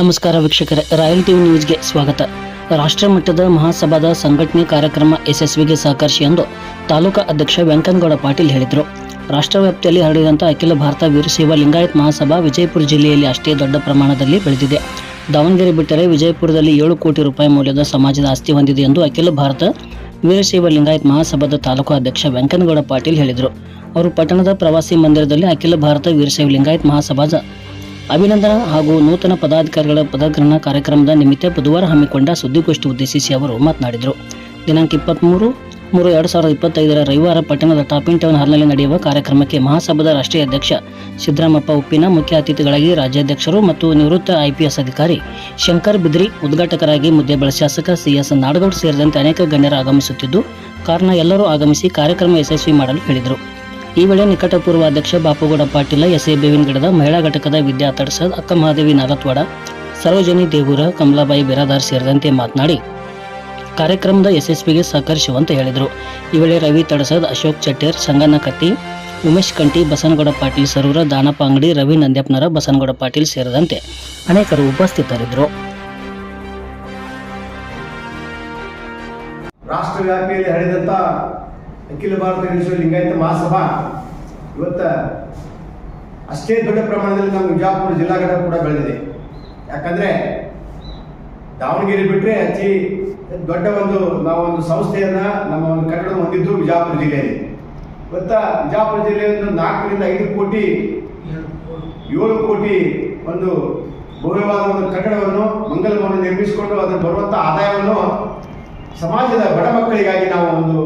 ನಮಸ್ಕಾರ ವೀಕ್ಷಕರೇ, royal TV ನ್ಯೂಸ್ಗೆ ಸ್ವಾಗತ. ರಾಷ್ಟ್ರ ಮಟ್ಟದ ಮಹಾಸಭಾದ ಸಂಘಟನೆ ಕಾರ್ಯಕ್ರಮ ಯಶಸ್ವಿಗೆ ಸಹಕರಿಸಿ ಎಂದು ತಾಲೂಕಾ ಅಧ್ಯಕ್ಷ ವೆಂಕನಗೌಡ ಪಾಟೀಲ್ ಹೇಳಿದರು. ರಾಷ್ಟ್ರ ವ್ಯಾಪ್ತಿಯಲ್ಲಿ ಹರಡಿದಂಥ ಅಖಿಲ ಭಾರತ ವೀರಶೈವ ಲಿಂಗಾಯತ್ ಮಹಾಸಭಾ ವಿಜಯಪುರ ಜಿಲ್ಲೆಯಲ್ಲಿ ಅಷ್ಟೇ ದೊಡ್ಡ ಪ್ರಮಾಣದಲ್ಲಿ ಬೆಳೆದಿದೆ. ದಾವಣಗೆರೆ ಬಿಟ್ಟರೆ ವಿಜಯಪುರದಲ್ಲಿ ಏಳು ಕೋಟಿ ರೂಪಾಯಿ ಮೌಲ್ಯದ ಸಮಾಜದ ಆಸ್ತಿ ಹೊಂದಿದೆ ಎಂದು ಅಖಿಲ ಭಾರತ ವೀರಶೈವ ಲಿಂಗಾಯತ್ ಮಹಾಸಭಾದ ತಾಲೂಕು ಅಧ್ಯಕ್ಷ ವೆಂಕನಗೌಡ ಪಾಟೀಲ್ ಹೇಳಿದರು. ಅವರು ಪಟ್ಟಣದ ಪ್ರವಾಸಿ ಮಂದಿರದಲ್ಲಿ ಅಖಿಲ ಭಾರತ ವೀರಶೈವ ಲಿಂಗಾಯತ್ ಮಹಾಸಭಾದ ಅಭಿನಂದನಾ ಹಾಗೂ ನೂತನ ಪದಾಧಿಕಾರಿಗಳ ಪದಗ್ರಹಣ ಕಾರ್ಯಕ್ರಮದ ನಿಮಿತ್ತ ಬುಧವಾರ ಹಮ್ಮಿಕೊಂಡ ಸುದ್ದಿಗೋಷ್ಠಿ ಉದ್ದೇಶಿಸಿ ಅವರು ಮಾತನಾಡಿದರು. ದಿನಾಂಕ ಇಪ್ಪತ್ತ್ಮೂರು ಮೂರು ಎರಡು ಸಾವಿರದ ಇಪ್ಪತ್ತೈದರ ರವಿವಾರ ಪಟ್ಟಣದ ಟಾಪಿಂಗ್ ಟೌನ್ ಹಾಲ್ನಲ್ಲಿ ನಡೆಯುವ ಕಾರ್ಯಕ್ರಮಕ್ಕೆ ಮಹಾಸಭಾದ ರಾಷ್ಟ್ರೀಯ ಅಧ್ಯಕ್ಷ ಸಿದ್ದರಾಮಪ್ಪ ಉಪ್ಪಿನ, ಮುಖ್ಯ ಅತಿಥಿಗಳಾಗಿ ರಾಜ್ಯಾಧ್ಯಕ್ಷರು ಮತ್ತು ನಿವೃತ್ತ ಐಪಿಎಸ್ ಅಧಿಕಾರಿ ಶಂಕರ್ ಬಿದ್ರಿ, ಉದ್ಘಾಟಕರಾಗಿ ಮುದ್ದೇಬಳ ಶಾಸಕ ಸಿಎಸ್ ನಾಡಗೌಡ್ ಸೇರಿದಂತೆ ಅನೇಕ ಗಣ್ಯರು ಆಗಮಿಸುತ್ತಿದ್ದು, ಕಾರಣ ಎಲ್ಲರೂ ಆಗಮಿಸಿ ಕಾರ್ಯಕ್ರಮ ಯಶಸ್ವಿ ಮಾಡಲು ಹೇಳಿದರು. ಈ ವೇಳೆ ನಿಕಟಪೂರ್ವ ಅಧ್ಯಕ್ಷ ಬಾಪುಗೌಡ ಪಾಟೀಲ ಎಸ್ ಎ ಬೇವಿನಗಿಡದ ಮಹಿಳಾ ಘಟಕದ ವಿದ್ಯಾ ತಡಸದ್ ಅಕ್ಕ ಮಹಾದೇವಿ ನಾಗತ್ವಾಡ, ಸರೋಜನಿ ದೇವೂರ ಕಮಲಾಬಾಯಿ ಬಿರಾದಾರ್ ಸೇರಿದಂತೆ ಮಾತನಾಡಿ ಕಾರ್ಯಕ್ರಮದ ಯಶಸ್ವಿಗೆ ಸಹಕರಿಸುವಂತೆ ಹೇಳಿದರು. ಈ ವೇಳೆ ರವಿ ತಡಸದ್ ಅಶೋಕ್ ಚಟ್ಟೇರ್, ಸಂಗಣ್ಣ ಕತ್ತಿ, ಉಮೇಶ್ ಕಂಟಿ, ಬಸನಗೌಡ ಪಾಟೀಲ್ ಸರೂರ ದಾನಪ್ಪ ಅಂಗಡಿ ರವಿ ನಂದ್ಯಪ್ಪನರ, ಬಸನಗೌಡ ಪಾಟೀಲ್ ಸೇರಿದಂತೆ ಅನೇಕರು ಉಪಸ್ಥಿತರಿದ್ದರು. ರಾಷ್ಟ್ರ ವ್ಯಾಪಿಯಲ್ಲಿ ಹರಿದಂಥ ಅಖಿಲ ಭಾರತ ಗಣೇಶ್ವರ ಲಿಂಗಾಯತ ಮಹಾಸಭಾ ಇವತ್ತ ಅಷ್ಟೇ ದೊಡ್ಡ ಪ್ರಮಾಣದಲ್ಲಿ ನಮ್ಮ ವಿಜಯಪುರ ಜಿಲ್ಲಾ ಕೂಡ ಬೆಳೆದಿದೆ. ಯಾಕಂದ್ರೆ ದಾವಣಗೆರೆ ಬಿಟ್ಟರೆ ಅತಿ ದೊಡ್ಡ ಒಂದು ನಾವು ಒಂದು ಸಂಸ್ಥೆಯನ್ನ ನಮ್ಮ ಒಂದು ಕಟ್ಟಡ ಹೊಂದಿದ್ದು ವಿಜಯಪುರ ಜಿಲ್ಲೆಯಲ್ಲಿ. ಇವತ್ತ ವಿಜಯಪುರ ಜಿಲ್ಲೆಯಲ್ಲಿ ನಾಲ್ಕರಿಂದ ಐದು ಕೋಟಿ, ಏಳು ಕೋಟಿ ಒಂದು ಭವ್ಯವಾದ ಒಂದು ಕಟ್ಟಡವನ್ನು, ಮಂಗಲವನ್ನು ನಿರ್ಮಿಸಿಕೊಂಡು ಅದರ ಬರುವಂಥ ಆದಾಯವನ್ನು ಸಮಾಜದ ಬಡ ಮಕ್ಕಳಿಗಾಗಿ ನಾವು ಒಂದು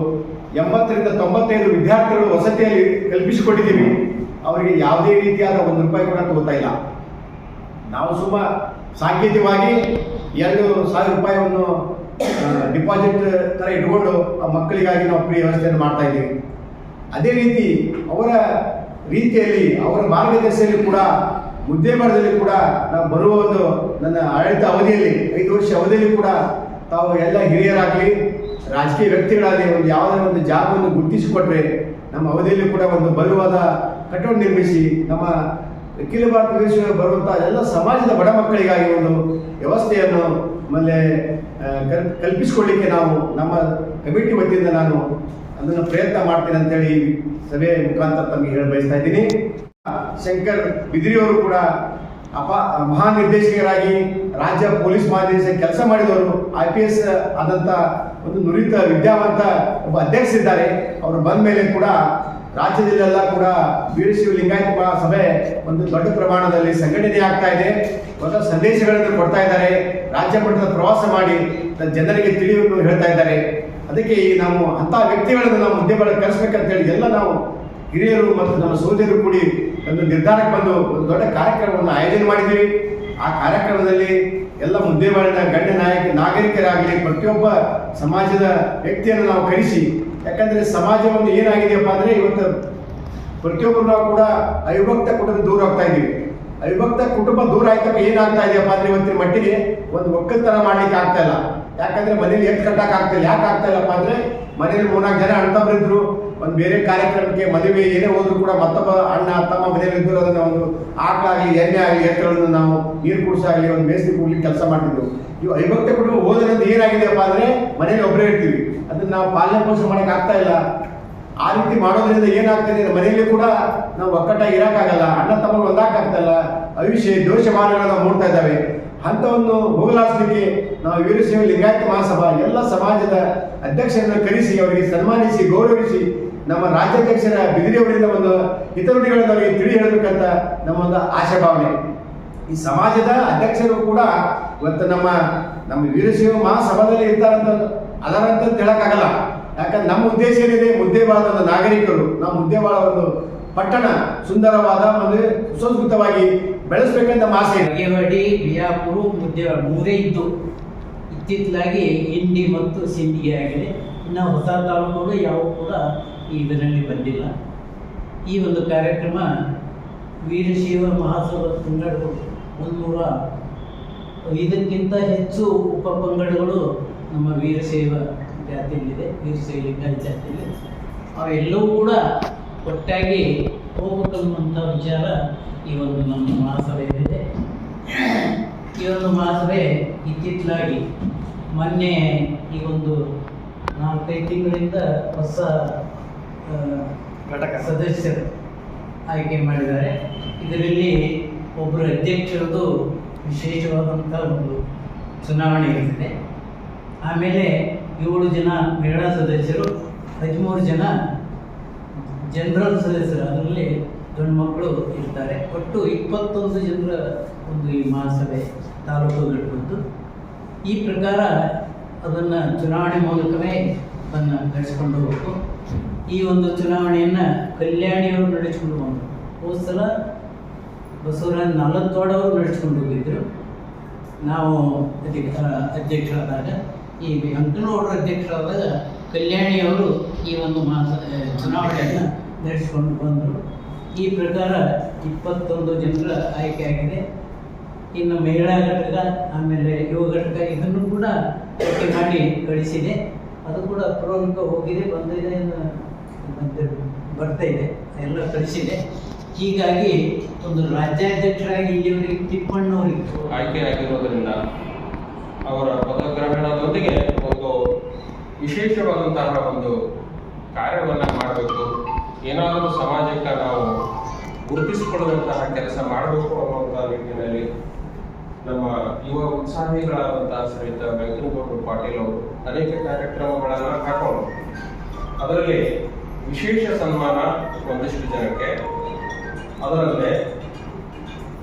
ಎಂಬತ್ತರಿಂದ ತೊಂಬತ್ತೈದು ವಿದ್ಯಾರ್ಥಿಗಳು ವಸತಿಯಲ್ಲಿ ಕಲ್ಪಿಸಿಕೊಟ್ಟಿದ್ದೀವಿ. ಅವರಿಗೆ ಯಾವುದೇ ರೀತಿಯಾದ ಒಂದು ರೂಪಾಯಿ ಕೂಡ ತಗೋತಾ ಇಲ್ಲ. ನಾವು ಸುಮ್ಮ ಸಾಂಕೇತಿಕವಾಗಿ ಎರಡು ಸಾವಿರ ರೂಪಾಯಿಯನ್ನು ಡಿಪಾಸಿಟ್ ಥರ ಇಟ್ಕೊಂಡು ಆ ಮಕ್ಕಳಿಗಾಗಿ ನಾವು ಫ್ರೀ ವ್ಯವಸ್ಥೆಯನ್ನು ಮಾಡ್ತಾ ಇದ್ದೀವಿ. ಅದೇ ರೀತಿ ಅವರ ರೀತಿಯಲ್ಲಿ, ಅವರ ಮಾರ್ಗದರ್ಶಿಯಲ್ಲಿ ಕೂಡ ಮುದ್ದೇಬಾರದಲ್ಲಿ ಕೂಡ ನಾವು ಬರುವ ಒಂದು ನನ್ನ ಆಡಳಿತ ಅವಧಿಯಲ್ಲಿ, ಐದು ವರ್ಷ ಅವಧಿಯಲ್ಲಿ ಕೂಡ ತಾವು ಎಲ್ಲ ಹಿರಿಯರಾಗಲಿ ರಾಜಕೀಯ ವ್ಯಕ್ತಿಗಳಾಗಲಿ ಒಂದು ಯಾವುದೇ ಒಂದು ಜಾಗವನ್ನು ಗುರುತಿಸಿಕೊಟ್ರೆ ನಮ್ಮ ಅವಧಿಯಲ್ಲಿ ಕೂಡ ಒಂದು ಬಲವಾದ ಕಟ್ಟಡ ನಿರ್ಮಿಸಿ ನಮ್ಮ ಅಖಿಲ ಭಾರತ ಪ್ರದೇಶದಲ್ಲಿ ಬರುವಂತಹ ಎಲ್ಲ ಸಮಾಜದ ಬಡ ಮಕ್ಕಳಿಗಾಗಿ ಒಂದು ವ್ಯವಸ್ಥೆಯನ್ನು ಆಮೇಲೆ ಕಲ್ಪಿಸಿಕೊಳ್ಳಿಕ್ಕೆ ನಾವು ನಮ್ಮ ಕಮಿಟಿ ವತಿಯಿಂದ ನಾನು ಅದನ್ನು ಪ್ರಯತ್ನ ಮಾಡ್ತೀನಿ ಅಂತೇಳಿ ಸಭೆಯ ಮುಖಾಂತರ ತಮಗೆ ಹೇಳಿ ಬಯಸ್ತಾ ಇದ್ದೀನಿ ಶಂಕರ್ ಬಿದ್ರಿಯವರು ಕೂಡ ಅಪ ಮಹಾನಿರ್ದೇಶಕರಾಗಿ ರಾಜ್ಯ ಪೊಲೀಸ್ ಮಹಾನಿರ್ದೇಶಕ ಕೆಲಸ ಮಾಡಿದವರು ಐ ಪಿ ಎಸ್ ಆದಂಥ ಒಂದು ನುರಿತ, ವಿದ್ಯಾವಂತ ಒಬ್ಬ ಅಧ್ಯಕ್ಷರಿದ್ದಾರೆ. ಅವರು ಬಂದ ಮೇಲೆ ಕೂಡ ರಾಜ್ಯದಲ್ಲೆಲ್ಲ ಕೂಡ ವೀರಶಿವ ಲಿಂಗಾಯತ ಸಭೆ ಒಂದು ದೊಡ್ಡ ಪ್ರಮಾಣದಲ್ಲಿ ಸಂಘಟನೆ ಆಗ್ತಾ ಇದೆ. ಹೊಸ ಸಂದೇಶಗಳನ್ನು ಕೊಡ್ತಾ ಇದ್ದಾರೆ. ರಾಜ್ಯ ಮಟ್ಟದ ಪ್ರವಾಸ ಮಾಡಿ ಜನರಿಗೆ ತಿಳಿಯಬೇಕು ಹೇಳ್ತಾ ಇದ್ದಾರೆ. ಅದಕ್ಕೆ ಈ ನಾವು ಅಂತಹ ವ್ಯಕ್ತಿಗಳನ್ನು ನಾವು ಮುದ್ದೆ ಬಳಕೆ ಕರೆಸ್ಬೇಕಂತ ಹೇಳಿ ಎಲ್ಲ ನಾವು ಹಿರಿಯರು ಮತ್ತು ನಮ್ಮ ಸಹೋದರರು ಕೂಡಿ ಒಂದು ನಿರ್ಧಾರಕ್ಕೆ ಬಂದು ಒಂದು ದೊಡ್ಡ ಕಾರ್ಯಕ್ರಮವನ್ನು ಆಯೋಜನೆ ಮಾಡಿದ್ದೀವಿ. ಆ ಕಾರ್ಯಕ್ರಮದಲ್ಲಿ ಎಲ್ಲ ಮುದ್ದೇವಾಡಿನ ಗಣ್ಯ ನಾಯಕ ನಾಗರಿಕರಾಗಲಿ ಪ್ರತಿಯೊಬ್ಬ ಸಮಾಜದ ವ್ಯಕ್ತಿಯನ್ನು ನಾವು ಕರೆಸಿ, ಯಾಕಂದ್ರೆ ಸಮಾಜವನ್ನು ಏನಾಗಿದೆಯಪ್ಪ ಅಂದ್ರೆ ಇವತ್ತು ಪ್ರತಿಯೊಬ್ಬರು ನಾವು ಕೂಡ ಅವಿಭಕ್ತ ಕುಟುಂಬ ದೂರ ಆಗ್ತಾ ಇದ್ದೀವಿ. ಅವಿಭಕ್ತ ಕುಟುಂಬ ದೂರ ಆಯ್ತಪ್ಪ, ಏನಾಗ್ತಾ ಇದೆಯಪ್ಪ ಅಂದ್ರೆ ಇವತ್ತಿನ ಮಟ್ಟಿಗೆ ಒಂದು ಒಕ್ಕಲ್ತನ ಮಾಡ್ಲಿಕ್ಕೆ ಆಗ್ತಾ ಇಲ್ಲ. ಯಾಕಂದ್ರೆ ಮನೇಲಿ ಎತ್ ಕಟ್ಟಕ್ ಆಗ್ತಾ ಇಲ್ಲ ಯಾಕೆ ಆಗ್ತಾ ಇಲ್ಲಪ್ಪ ಅಂದ್ರೆ ಮನೇಲಿ ಮೂರ್ನಾಲ್ಕು ಜನ ಅಣ್ತಂಬ್ರಿದ್ರು ಒಂದು ಬೇರೆ ಕಾರ್ಯಕ್ರಮಕ್ಕೆ ಮದುವೆ ಏನೇ ಹೋದ್ರು ಕೂಡ ಮತ್ತೊಬ್ಬ ಅಣ್ಣ, ತಮ್ಮ ಮನೆಯಲ್ಲಿ ಅದನ್ನ ಒಂದು ಆಕಳಾಗಲಿ ಎಣ್ಣೆ ಆಗಲಿ ಎತ್ತುಗಳನ್ನು ನಾವು ನೀರು ಕುಡಿಸಾಗಲಿ ಒಂದು ಮೇಸ್ತಿ ಕೂಡ್ಲಿಕ್ಕೆ ಕೆಲಸ ಮಾಡ್ತಿದ್ವು. ಇವು ಅವಿಭಕ್ತ ಕುಟುಂಬ ಹೋದ್ರಿಂದ ಏನಾಗಿದೆಯಪ್ಪ ಅಂದ್ರೆ ಮನೇಲಿ ಒಬ್ಬರೇ ಇರ್ತೀವಿ. ಅದನ್ನ ನಾವು ಪಾಲನೆ ಪೋಷಣೆ ಮಾಡಕ್ ಆಗ್ತಾ ಇಲ್ಲ. ಆ ರೀತಿ ಮಾಡೋದ್ರಿಂದ ಏನಾಗ್ತದೆ ಮನೆಯಲ್ಲಿ ಕೂಡ ನಾವು ಒಕ್ಕಟ್ಟಾಗಿ ಇರೋಕ್ಕಾಗಲ್ಲ. ಅಣ್ಣ, ತಮ್ಮಗಳು ಒಂದಾಕಾಗ್ತಲ್ಲ ಅವಿಷಯ ದೋಷಮಾನಗಳನ್ನ ನಾವು ನೋಡ್ತಾ ಇದ್ದಾವೆ. ಅಂಥವನ್ನು ಹೋಗಲಾಸಲಿಕ್ಕೆ ನಾವು ವೀರಶೈವ ಲಿಂಗಾಯತ ಮಹಾಸಭಾ ಎಲ್ಲ ಸಮಾಜದ ಅಧ್ಯಕ್ಷರನ್ನು ಕರೆಸಿ, ಅವರಿಗೆ ಸನ್ಮಾನಿಸಿ, ಗೌರವಿಸಿ ನಮ್ಮ ರಾಜ್ಯಾಧ್ಯಕ್ಷರ ಬಿದಿರಿಯವರಿಂದ ಒಂದು ಹಿತನುಡಿಗಳನ್ನು ಅವರಿಗೆ ತಿಳಿ ಹೇಳಬೇಕಂತ ನಮ್ಮ ಒಂದು ಆಶಾಭಾವನೆ. ಈ ಸಮಾಜದ ಅಧ್ಯಕ್ಷರು ಕೂಡ ಇವತ್ತು ನಮ್ಮ ನಮ್ಮ ವೀರಶೈವ ಮಹಾಸಭಾದಲ್ಲಿ ಇರ್ತಾರಂತ ಅದರಂತ ಹೇಳಕ್ಕಾಗಲ್ಲ. ಯಾಕಂದ್ರೆ ನಮ್ಮ ಉದ್ದೇಶ ಏನಿದೆ ಮುದ್ದೇಬಾಳದ ಒಂದು ನಾಗರಿಕರು. ನಾವು ಮುದ್ದೇಬಾಳ ಒಂದು ಪಟ್ಟಣ, ಸುಂದರವಾದ ಒಂದು ಸುಸಂಸ್ಕೃತವಾಗಿ ಬೆಳೆಸ್ಬೇಕಂತ ಆಸೆ ಬಾಗೇವಾಡಿ, ಬಿಯಾಪುರ, ಮುದ್ದೆ, ಮೂರೇ ಇದ್ದು ಇತ್ತಿತ್ತಲಾಗಿ ಇಂಡಿ ಮತ್ತು ಸಿಂಡಿಗೆ ಆಗಿದೆ. ಇನ್ನು ಹೊಸ ತಾಲೂಕುಗಳು ಯಾವ ಕೂಡ ಇದರಲ್ಲಿ ಬಂದಿಲ್ಲ. ಈ ಒಂದು ಕಾರ್ಯಕ್ರಮ ವೀರಶೈವ ಮಹಾಸಭ ಪಂಗಡಗಳು ಮುನ್ನೂರ ಇದಕ್ಕಿಂತ ಹೆಚ್ಚು ಉಪ ಪಂಗಡಗಳು ನಮ್ಮ ವೀರಶೈವ ಜಾತಿಯಲ್ಲಿದೆ ವೀರಶೈವ ಲಿಂಗಾಯತ ಜಾತಿಯಲ್ಲಿ ಅವೆಲ್ಲವೂ ಕೂಡ ಒಟ್ಟಾಗಿ ಹೋಗಬೇಕನ್ನುವಂಥ ವಿಚಾರ ಈ ಒಂದು ನಮ್ಮ ಮಹಾಸಭೆಯಲ್ಲಿದೆ ಈ ಒಂದು ಮಹಾಸಭೆ ಇತ್ತಿತ್ತಲಾಗಿ ಮೊನ್ನೆ ಈ ಒಂದು ನಾಲ್ಕೈದು ತಿಂಗಳಿಂದ ಹೊಸ ಘಟಕ. ಸದಸ್ಯರು ಆಯ್ಕೆ ಮಾಡಿದ್ದಾರೆ. ಇದರಲ್ಲಿ ಒಬ್ಬರು ಅಧ್ಯಕ್ಷರದು ವಿಶೇಷವಾದಂಥ ಒಂದು ಚುನಾವಣೆ ಇರ್ತದೆ ಆಮೇಲೆ ಏಳು ಜನ ಮಹಿಳಾ ಸದಸ್ಯರು ಹದಿಮೂರು ಜನ ಜನರಲ್ ಸದಸ್ಯರು ಅದರಲ್ಲಿ ಗಂಡು ಮಕ್ಕಳು ಇರ್ತಾರೆ. ಒಟ್ಟು ಇಪ್ಪತ್ತೊಂದು ಜನರ ಒಂದು ಈ ಮಹಾಸಭೆ ತಾಲೂಕು ಘಟಕದ್ದು ಈ ಪ್ರಕಾರ ಅದನ್ನು ಚುನಾವಣೆ ಮೂಲಕವೇ ಅದನ್ನು ನಡೆಸ್ಕೊಂಡು ಹೋಗಬೇಕು. ಈ ಒಂದು ಚುನಾವಣೆಯನ್ನು ಕಲ್ಯಾಣಿಯವರು ನಡೆಸಿಕೊಂಡು ಬಂದರು. ಹೋದ ಸಲ ಬಸವರಾಜ್ ನಾಲ್ವತ್ತೋಡವರು ನಡೆಸ್ಕೊಂಡು ಹೋಗಿದ್ದರು ನಾವು ಅಧ್ಯಕ್ಷ, ಅಧ್ಯಕ್ಷರಾದಾಗ, ಈ ವೆಂಕನಗೌಡರ ಅಧ್ಯಕ್ಷರಾದಾಗ ಕಲ್ಯಾಣಿಯವರು ಈ ಒಂದು ಮಾಸ ಚುನಾವಣೆಯನ್ನು ನಡೆಸಿಕೊಂಡು ಬಂದರು. ಈ ಪ್ರಕಾರ ಇಪ್ಪತ್ತೊಂದು ಜನರ ಆಯ್ಕೆಯಾಗಿದೆ ಇನ್ನು ಮಹಿಳಾ ಘಟಕ, ಆಮೇಲೆ ಯುವ ಘಟಕ ಇದನ್ನು ಕೂಡ ಆಯ್ಕೆ ಮಾಡಿ ಕಳಿಸಿದೆ. ಅದು ಕೂಡ ಅಪ್ರೂವಲ್ಗೆ ಹೋಗಿದೆ, ಬಂದಿದೆ ಬರ್ತಾ ಇದೆ, ಎಲ್ಲ ಕಳಿಸಿದೆ. ಹೀಗಾಗಿ ಒಂದು ರಾಜ್ಯಾಧ್ಯಕ್ಷರಾಗಿ ಇಲ್ಲಿವರೆಗೆ ತಿಪ್ಪಣ್ಣವರಿತ್ತು. ಆಯ್ಕೆಯಾಗಿರೋದ್ರಿಂದ ಅವರ ಪದಗ್ರಹಣದೊಂದಿಗೆ ಒಂದು ವಿಶೇಷವಾದಂತಹ ಒಂದು ಕಾರ್ಯವನ್ನು ಮಾಡಬೇಕು. ಏನಾದರೂ ಸಮಾಜಕ್ಕೆ ನಾವು ಗುರುತಿಸಿಕೊಳ್ಳುವಂತಹ ಕೆಲಸ ಮಾಡಬೇಕು ಅನ್ನುವಂಥ ನಿಟ್ಟಿನಲ್ಲಿ ನಮ್ಮ ಯುವ ಉತ್ಸಾಹಿಗಳಾದಂತಹ ಶ್ರೀಯುತ ವೆಂಕಟಗೌಡ ಪಾಟೀಲ್ ಅವರು ಅನೇಕ ಕಾರ್ಯಕ್ರಮಗಳನ್ನು ಹಾಕೊಂಡು ಅದರಲ್ಲಿ ವಿಶೇಷ ಸನ್ಮಾನ ಒಂದಿಷ್ಟು ಜನಕ್ಕೆ. ಅದರಂತೆ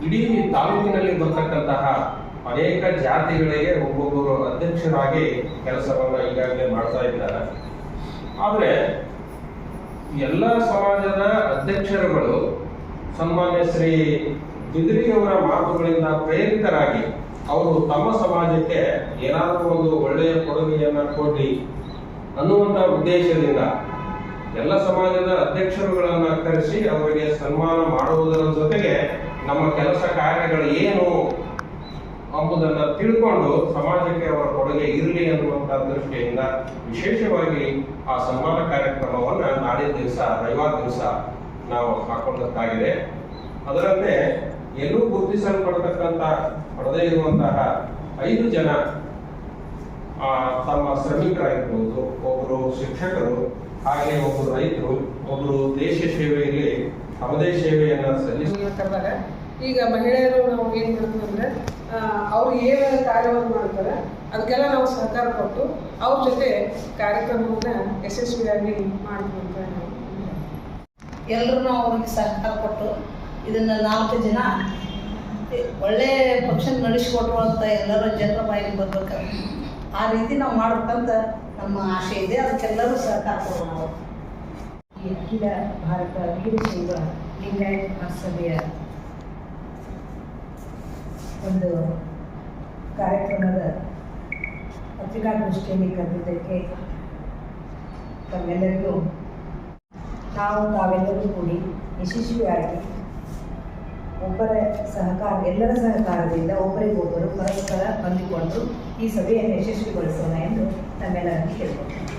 ಇಡೀ ತಾಲೂಕಿನಲ್ಲಿ ಬರ್ತಕ್ಕಂತಹ ಅನೇಕ ಜಾತಿಗಳಿಗೆ ಒಬ್ಬೊಬ್ಬರು ಅಧ್ಯಕ್ಷರಾಗಿ ಕೆಲಸವನ್ನು ಈಗಾಗಲೇ ಮಾಡ್ತಾ ಇದ್ದಾರೆ. ಆದರೆ ಎಲ್ಲ ಸಮಾಜದ ಅಧ್ಯಕ್ಷರುಗಳು ಸನ್ಮಾನ್ಯ ಶ್ರೀ ಬಿದಿರಿಯವರ ಮಾತುಗಳಿಂದ ಪ್ರೇರಿತರಾಗಿ ಅವರು ತಮ್ಮ ಸಮಾಜಕ್ಕೆ ಏನಾದರೂ ಒಂದು ಒಳ್ಳೆಯ ಕೊಡುಗೆಯನ್ನ ಕೊಡಿ ಅನ್ನುವಂತ ಉದ್ದೇಶದಿಂದ ಎಲ್ಲ ಸಮಾಜದ ಅಧ್ಯಕ್ಷರುಗಳನ್ನ ಕರೆಸಿ ಅವರಿಗೆ ಸನ್ಮಾನ ಮಾಡುವುದರ ಜೊತೆಗೆ ನಮ್ಮ ಕೆಲಸ ಕಾರ್ಯಗಳು ಏನು ಎಂಬುದನ್ನ ತಿಳ್ಕೊಂಡು ಸಮಾಜಕ್ಕೆ ಅವರ ಕೊಡುಗೆ ಇರಲಿ ಅನ್ನುವಂಥ ದೃಷ್ಟಿಯಿಂದ ವಿಶೇಷವಾಗಿ ಆ ಸನ್ಮಾನ ಕಾರ್ಯಕ್ರಮವನ್ನ ನಾಳೆ ದಿವಸ, ರವಿವಾರ ದಿವಸ ನಾವು ಹಾಕೊಂಡಂತಾಗಿದೆ ಅದರಂತೆ ಎಲ್ಲೂ ಗುರುತಿಸಲ್ಪಡತಕ್ಕಂತ ಪಡೆದೇ ಇರುವಂತಹ ಐದು ಜನ ಆ, ತಮ್ಮ ಶ್ರಮಿಕರಾಗಿರ್ಬೋದು. ಒಬ್ಬರು ಶಿಕ್ಷಕರು ಹಾಗೆ ಒಬ್ಬರು ರೈತರು ಒಬ್ಬರು ದೇಶ ಸೇವೆಯಲ್ಲಿ ತಮ್ಮದೇ ಸೇವೆಯನ್ನ ಸಲ್ಲಿಸಿದಾಗ ಈಗ ಮಹಿಳೆಯರು ನಾವು ಏನ್ ಮಾಡ್ತೀವಿ ಅಂದ್ರೆ ಅವ್ರು ಏನು ಕಾರ್ಯವನ್ನು ಮಾಡ್ತಾರೆ ಅದಕ್ಕೆಲ್ಲ ನಾವು ಸಹಕಾರ ಕೊಟ್ಟು ಅವ್ರ ಜೊತೆ ಕಾರ್ಯಕ್ರಮವನ್ನ ಯಶಸ್ವಿಯಾಗಿ ಮಾಡ್ತೀವಿ ಅಂತ ನಾವು ಎಲ್ಲರೂ ಅವ್ರಿಗೆ ಸಹಕಾರ ಕೊಟ್ಟು ಇದನ್ನು ನಾಲ್ಕು ಜನ ಒಳ್ಳೆ ಫಂಕ್ಷನ್ ಅಂತ ಎಲ್ಲರ ಜನರ ಬಾಯಿಗೆ ಬರ್ಬೇಕು. ಆ ರೀತಿ ನಾವು ಮಾಡ್ಬೇಕಂತ ನಮ್ಮ ಆಸೆ ಇದೆ. ಅದಕ್ಕೆಲ್ಲರೂ ಸಹಕಾರ ಕೊಡೋಣ ನಾವು. ಈ ಅಖಿಲ ಭಾರತ ವೀರಶೈವ ಲಿಂಗಾಯತ ಮಹಾಸಭೆಯ ಒಂದು ಕಾರ್ಯಕ್ರಮದ ಪತ್ರಿಕಾಗೋಷ್ಠಿಯಲ್ಲಿ ಕರೆದಿದ್ದಕ್ಕೆ ತಮ್ಮೆಲ್ಲರಿಗೂ ನಾವು ತಾವೆಲ್ಲರೂ ಕೂಡಿ ಯಶಸ್ವಿಯಾಗಿ ಒಬ್ಬರ ಸಹಕಾರ ಎಲ್ಲರ ಸಹಕಾರದಿಂದ ಒಬ್ಬರಿಗೊಬ್ಬರು ಪರಸ್ಪರ ಹೊಂದಿಕೊಂಡು ಈ ಸಭೆಯನ್ನು ಯಶಸ್ವಿಗೊಳಿಸೋಣ ಎಂದು ನಮ್ಮೆಲ್ಲರನ್ನು ಕೇಳ್ಕೊಳ್ತೀನಿ.